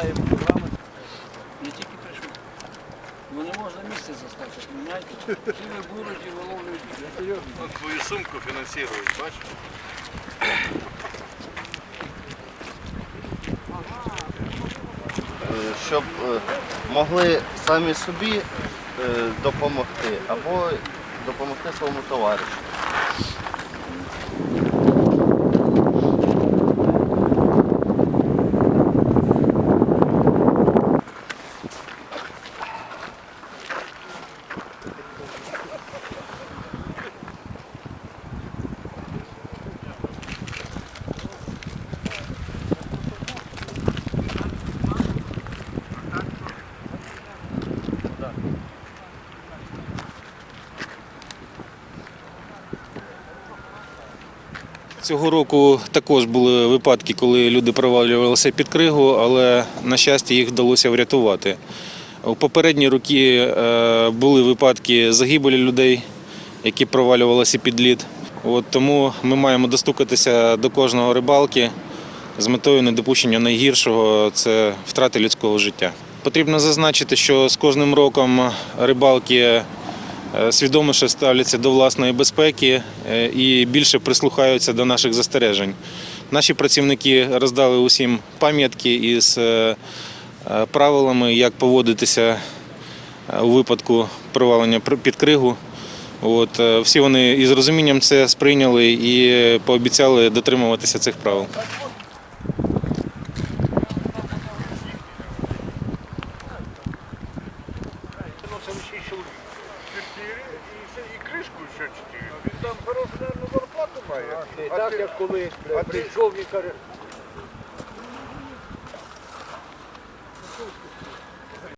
читаємо програми. Я тільки прийшов. Ну не можна місце застати, розумієте? Цілі городі виловлюють. От твою сумку фінансують, бачиш? Е, щоб е, могли самі собі е, допомогти або допомогти своєму товаришу. Цього року також були випадки, коли люди провалювалися під кригу, але на щастя їх вдалося врятувати. У попередні роки е, були випадки загибелі людей, які провалювалися під лід. От тому ми маємо достукатися до кожного рибалки з метою недопущення найгіршого це втрати людського життя. Потрібно зазначити, що з кожним роком рибалки Е, свідоміше ставляться до власної безпеки е, і більше прислухаються до наших застережень. Наші працівники роздали усім пам'ятки із е, правилами, як поводитися у випадку провалення під кригу. От, Всі вони із розумінням це сприйняли і пообіцяли дотримуватися цих правил. Thank you. 4 і, ще- і кришку ще чотири. Він там хорошу, наверное, зарплату має. Не А так, ти- як колись, прийшов і каже,